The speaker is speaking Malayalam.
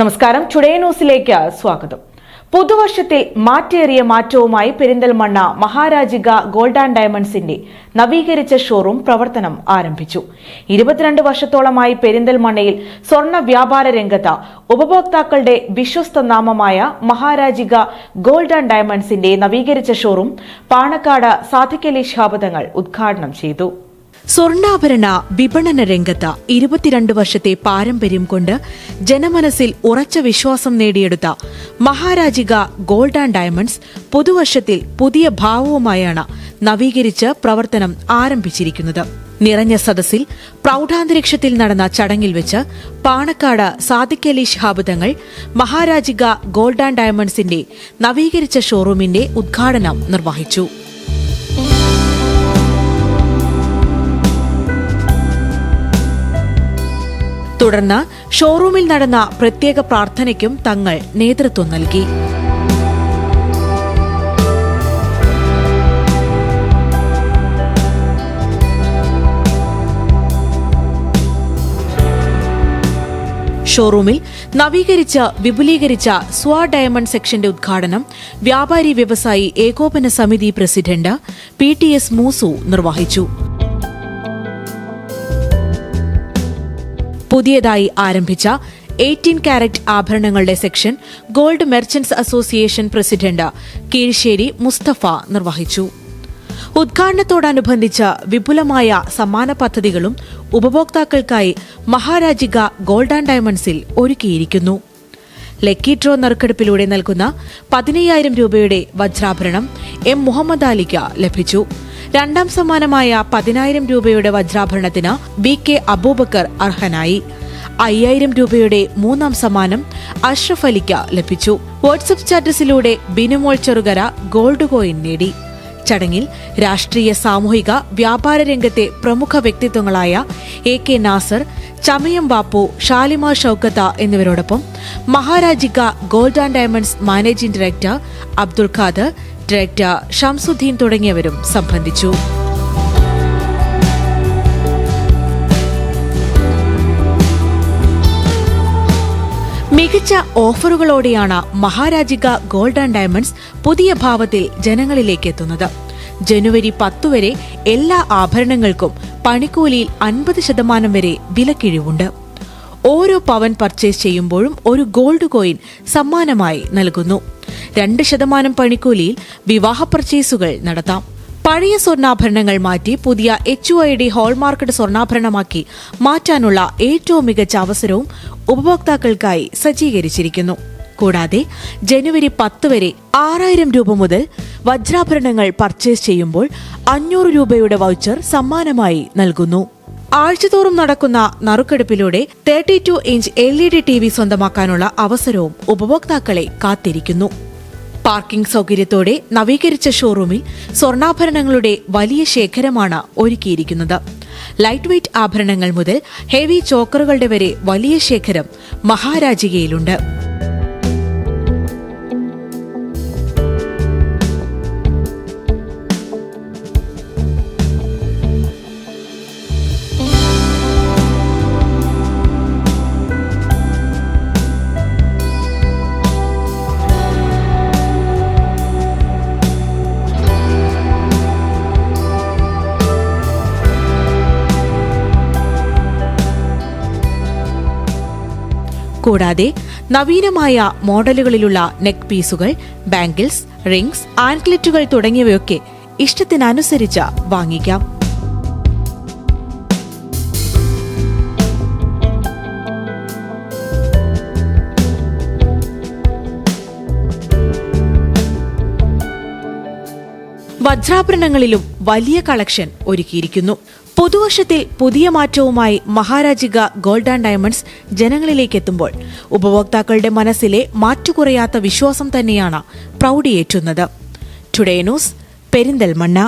നമസ്കാരം. ടുഡേ ന്യൂസിലേക്ക് സ്വാഗതം. പുതുവർഷത്തിൽ മാറ്റേറിയ മാറ്റവുമായി പെരിന്തൽമണ്ണ മഹാരാജിക ഗോൾഡ് ആൻഡ് ഡയമണ്ട്സിന്റെ നവീകരിച്ച ഷോറൂം പ്രവർത്തനം ആരംഭിച്ചു. ഇരുപത്തിരണ്ട് വർഷത്തോളമായി പെരിന്തൽമണ്ണയിൽ സ്വർണ വ്യാപാര രംഗത്ത് ഉപഭോക്താക്കളുടെ വിശ്വസ്ത നാമമായ മഹാരാജിക ഗോൾഡ് ആൻഡ് ഡയമണ്ട്സിന്റെ നവീകരിച്ച ഷോറൂം പാണക്കാട് സാധിക്കലി ശാപതങ്ങൾ ഉദ്ഘാടനം ചെയ്തു. സ്വർണാഭരണ വിപണന രംഗത്ത് ഇരുപത്തിരണ്ട് വർഷത്തെ പാരമ്പര്യം കൊണ്ട് ജനമനസ്സിൽ ഉറച്ച വിശ്വാസം നേടിയെടുത്ത മഹാരാജിക ഗോൾഡ് ആൻഡ് ഡയമണ്ട്സ് പുതുവർഷത്തിൽ പുതിയ ഭാവവുമായാണ് നവീകരിച്ച് പ്രവർത്തനം ആരംഭിച്ചിരിക്കുന്നത്. നിറഞ്ഞ സദസ്സിൽ പ്രൗഢാന്തരീക്ഷത്തിൽ നടന്ന ചടങ്ങിൽ വെച്ച് പാണക്കാട് സാദിഖലി തങ്ങൾ മഹാരാജിക ഗോൾഡ് ആൻഡ് ഡയമണ്ട്സിന്റെ നവീകരിച്ച ഷോറൂമിന്റെ ഉദ്ഘാടനം നിർവഹിച്ചു. തുടർന്ന് ഷോറൂമിൽ നടന്ന പ്രത്യേക പ്രാർത്ഥനയ്ക്കും തങ്ങൾ നേതൃത്വം നൽകി. ഷോറൂമിൽ നവീകരിച്ച വിപുലീകരിച്ച സ്വാ ഡയമണ്ട് സെക്ഷന്റെ ഉദ്ഘാടനം വ്യാപാരി വ്യവസായി ഏകോപന സമിതി president P T S Moosu നിർവഹിച്ചു. പുതിയതായി ആരംഭിച്ച eighteen carat ആഭരണങ്ങളുടെ section gold merchants association president Keezhissery Musthafa നിർവഹിച്ചു. ഉദ്ഘാടനത്തോടനുബന്ധിച്ച വിപുലമായ സമ്മാന പദ്ധതികളും ഉപഭോക്താക്കൾക്കായി മഹാരാജിക ഗോൾഡ് ആൻഡ് ഡയമണ്ട്സിൽ ഒരുക്കിയിരിക്കുന്നു. ലക്കി ഡ്രോ നറുക്കെടുപ്പിലൂടെ നൽകുന്ന പതിനയ്യായിരം രൂപയുടെ വജ്രാഭരണം എം മുഹമ്മദ് അലിക്ക് ലഭിച്ചു. രണ്ടാം സമ്മാനമായ പതിനായിരം രൂപയുടെ വജ്രാഭരണത്തിന് ബി കെ അബൂബക്കർ അർഹനായി. അയ്യായിരം രൂപയുടെ മൂന്നാം സമ്മാനം അഷ്റഫ് അലിക്ക് ലഭിച്ചു. വാട്സപ്പ് സ്റ്റാറ്റസിലൂടെ ബിനുമോൾ ചെറുകര ഗോൾഡ് കോയിൻ നേടി. ചടങ്ങിൽ രാഷ്ട്രീയ സാമൂഹിക വ്യാപാര രംഗത്തെ പ്രമുഖ വ്യക്തിത്വങ്ങളായ എ കെ നാസർ ചമയം ബാപ്പു ഷാലിമ ഷൌക്കത്ത എന്നിവരോടൊപ്പം Maharajika gold and diamonds managing director Abdul Khader director Shamsuddeen തുടങ്ങിയവരും സംബന്ധിച്ചു. മികച്ച ഓഫറുകളോടെയാണ് മഹാരാജിക ഗോൾഡ് ആൻഡ് ഡയമണ്ട്സ് പുതിയ ഭാവത്തിൽ ജനങ്ങളിലേക്ക് എത്തുന്നത്. ജനുവരി പത്തു വരെ എല്ലാ ആഭരണങ്ങൾക്കും പണിക്കൂലിയിൽ അൻപത് ശതമാനം വരെ വിലക്കിഴിവുണ്ട്. ഓരോ പവൻ പർച്ചേസ് ചെയ്യുമ്പോഴും ഒരു ഗോൾഡ് കോയിൻ സമ്മാനമായി നൽകുന്നു. രണ്ട് ശതമാനം പണിക്കൂലിയിൽ വിവാഹ പർച്ചേസുകൾ നടത്താം. പഴയ സ്വർണാഭരണങ്ങൾ മാറ്റി പുതിയ എച്ച് ഐ ഡി ഹോൾമാർക്കഡ് സ്വർണാഭരണമാക്കി മാറ്റാനുള്ള ഏറ്റവും മികച്ച അവസരവും ഉപഭോക്താക്കൾക്കായി സജ്ജീകരിച്ചിരിക്കുന്നു. കൂടാതെ ജനുവരി പത്ത് വരെ ആറായിരം രൂപ മുതൽ വജ്രാഭരണങ്ങൾ പർച്ചേസ് ചെയ്യുമ്പോൾ അഞ്ഞൂറ് രൂപയുടെ വൗച്ചർ സമ്മാനമായി നൽകുന്നു. ആഴ്ചതോറും നടക്കുന്ന നറുക്കെടുപ്പിലൂടെ thirty two inch L E D T V സ്വന്തമാക്കാനുള്ള അവസരവും ഉപഭോക്താക്കളെ കാത്തിരിക്കുന്നു. പാർക്കിംഗ് സൗകര്യത്തോടെ നവീകരിച്ച ഷോറൂമിൽ സ്വർണാഭരണങ്ങളുടെ വലിയ ശേഖരമാണ് ഒരുക്കിയിരിക്കുന്നത്. ലൈറ്റ് വെയ്റ്റ് ആഭരണങ്ങൾ മുതൽ ഹെവി ചോക്കറുകളുടെ വരെ വലിയ ശേഖരം മഹാരാജികയിലുണ്ട്. കൂടാതെ നവീനമായ മോഡലുകളിലുള്ള നെക്ക് പീസുകൾ ബാംഗിൾസ് റിംഗ്സ് ആൻക്ലെറ്റുകൾ തുടങ്ങിയവയൊക്കെ ഇഷ്ടത്തിനനുസരിച്ച് വാങ്ങിക്കാം. വജ്രാഭരണങ്ങളിലും വലിയ കളക്ഷൻ ഒരുക്കിയിരിക്കുന്നു. പുതുവർഷത്തിൽ പുതിയ മാറ്റവുമായി മഹാരാജിക ഗോൾഡ് ആൻഡ് ഡയമണ്ട്സ് ജനങ്ങളിലേക്ക് എത്തുമ്പോൾ ഉപഭോക്താക്കളുടെ മനസ്സിലെ മാറ്റുകുറയാത്ത വിശ്വാസം തന്നെയാണ് പ്രൗഢിയേറ്റുന്നത്. Today news Perinthalmanna.